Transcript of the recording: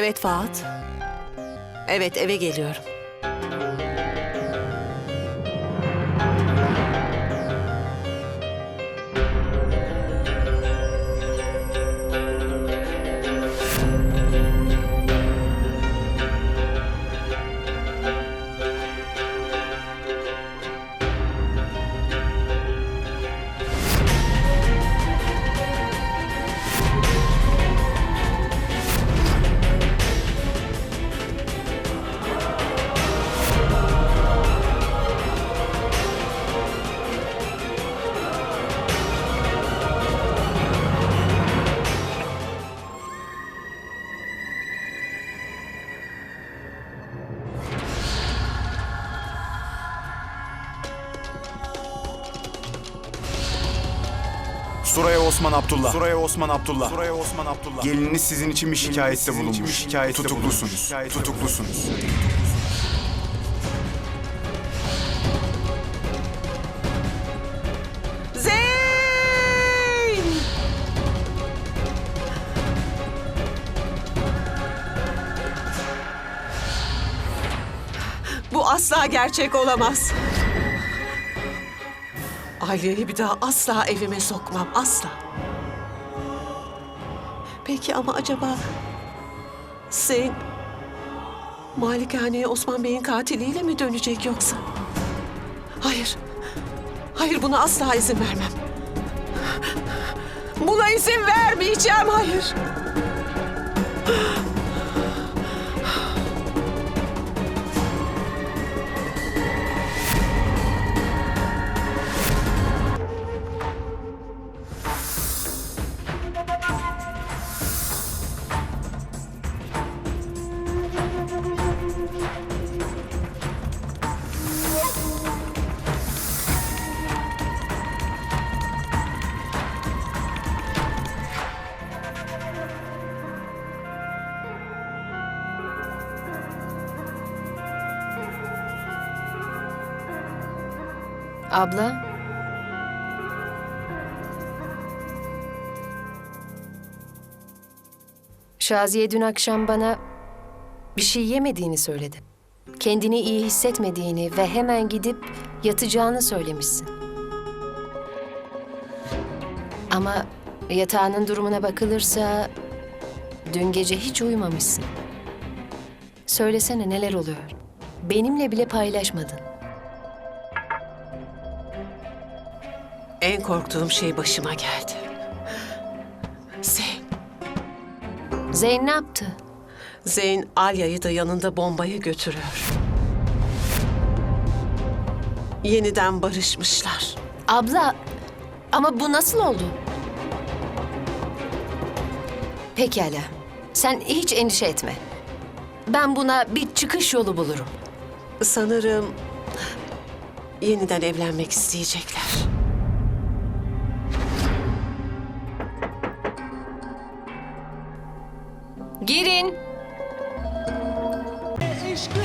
Evet Fahat. Evet eve geliyorum. Suraya Osman Abdullah. Suraya Osman Abdullah. Suraya Osman Abdullah. Gelininiz sizin için bir şikayette bulunmuş. Şikayette Tutuklusunuz. Tutuklusunuz. Zeyn! Bu asla gerçek olamaz. Alya'yı bir daha asla evime sokmam, asla. Peki ama acaba Zeyn malikaneye Osman Bey'in katiliyle mi dönecek yoksa? Hayır. Hayır buna asla izin vermem. Buna izin vermeyeceğim, hayır. Abla. Şaziye dün akşam bana bir şey yemediğini söyledi. Kendini iyi hissetmediğini ve hemen gidip yatacağını söylemişsin. Ama yatağının durumuna bakılırsa dün gece hiç uyumamışsın. Söylesene neler oluyor? Benimle bile paylaşmadın. En korktuğum şey başıma geldi. Zeyn. Zeyn ne yaptı? Zeyn Alya'yı da yanında bombayı götürüyor. Yeniden barışmışlar. Abla, ama bu nasıl oldu? Pekala. Sen hiç endişe etme. Ben buna bir çıkış yolu bulurum. Sanırım yeniden evlenmek isteyecekler. Girin. Eşkı